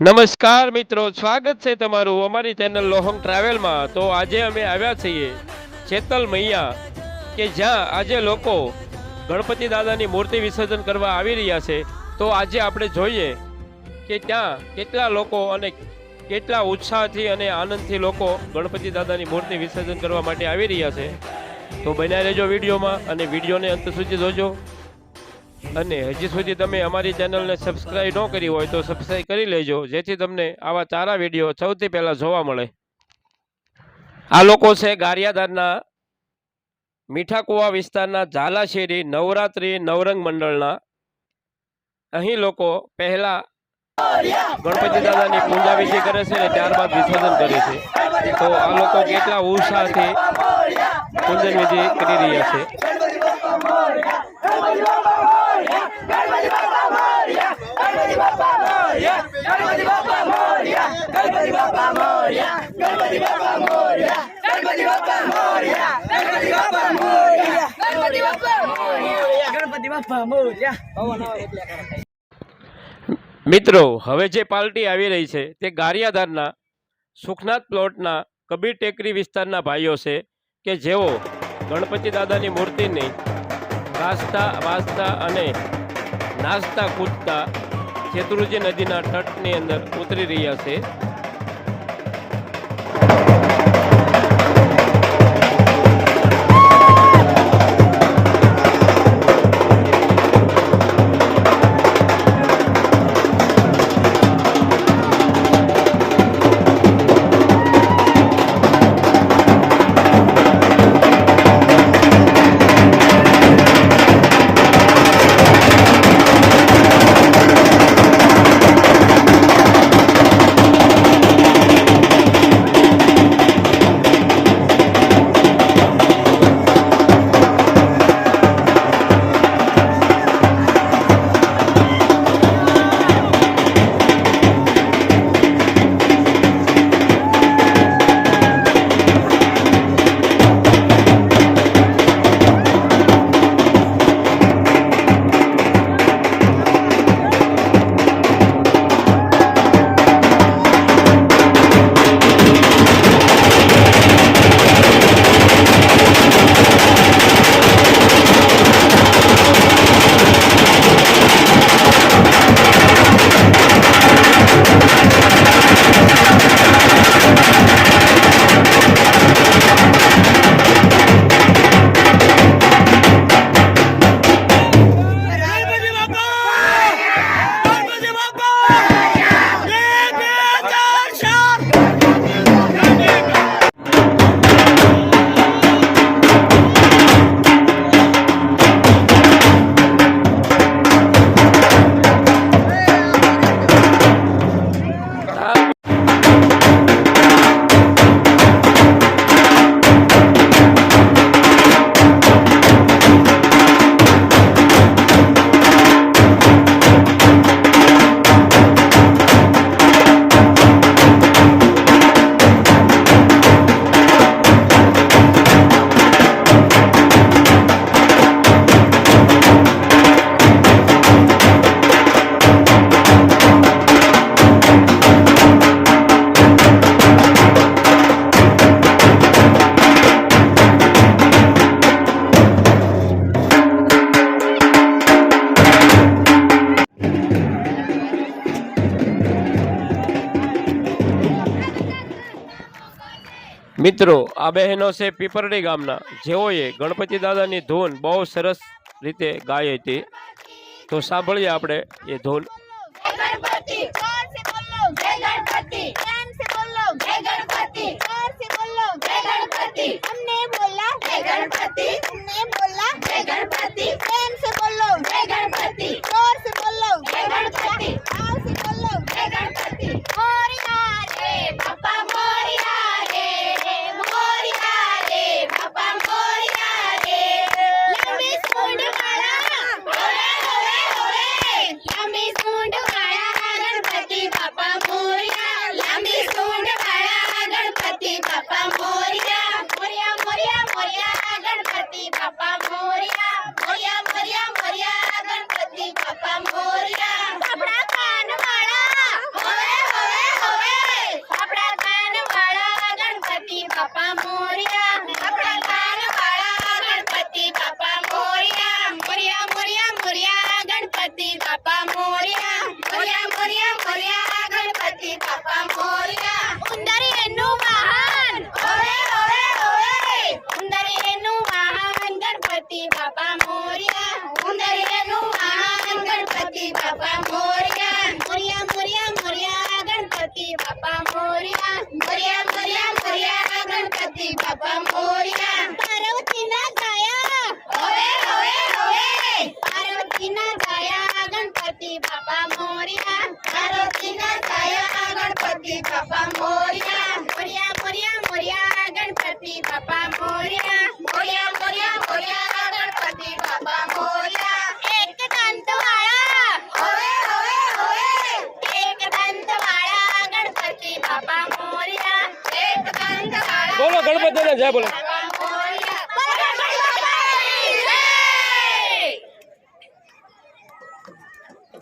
નમસ્કાર મિત્રો, સ્વાગત છે તમારું અમારી ચેનલ લોહંગ ટ્રાવેલમાં તો આજે અમે આવ્યા છીએ ચેતલ મૈયા, કે જ્યાં આજે લોકો ગણપતિ દાદાની મૂર્તિ વિસર્જન કરવા આવી રહ્યા છે. તો આજે આપણે જોઈએ કે ત્યાં કેટલા લોકો અને કેટલા ઉત્સાહથી અને આનંદથી લોકો ગણપતિ દાદાની મૂર્તિ વિસર્જન કરવા માટે આવી રહ્યા છે. તો બન્યા રહેજો વિડીયોમાં અને વિડીયોને અંત સુધી જોજો. અને હજી સુધી તમે અમારી ચેનલને સબસ્ક્રાઈબ ન કરી હોય તો સબસ્ક્રાઈબ કરી લેજો, જેથી તમને આવા ચારા વીડિયો સૌથી પહેલાં જોવા મળે. આ લોકો છે ગારિયાધારના મીઠાકુવા વિસ્તારના ઝાલાશેરી નવરાત્રી નવરંગ મંડળના. અહીં લોકો પહેલા ગણપતિ દાદાની પૂજા કરે છે અને ત્યારબાદ વિસર્જન કરે છે. તો આ લોકો કેટલા ઉત્સાહથી પૂજન વિધિ કરી રહ્યા છે. ગણપતિ બાપા મોર્યા મિત્રો હવે જે પાર્ટી આવી રહી છે તે ગારિયાધારના સુખનાથ પ્લોટના કબીર ટેકરી વિસ્તારના ભાઈઓ છે કે જેઓ ગણપતિ દાદાની મૂર્તિને ગાજતા વાજતા અને નાચતા કૂદતા શેત્રુજી નદીના તટની અંદર ઉતરી રહ્યા છે. મિત્રો, આ બહેનો છે પીપરડી ગામના. જેઓએ ગણપતિ દાદાની ધૂન બહુ સરસ રીતે ગાઈ હતી. તો સાંભળીએ આપણે એ ધૂન. ગણપતિ Papa. ગણપતિ બાપા મોરિયા મોરિયા મોરિયા મોરિયા ગણપતિ બાપા મોરિયા મોરિયા મોરિયા મોરિયા ગણપતિ બાપા મોરિયા એક દંતવાળા ઓવે ઓવે ઓવે એક દંતવાળા ગણપતિ બાપા મોરિયા એક દંતવાળા બોલો ગણપતિને જય બોલો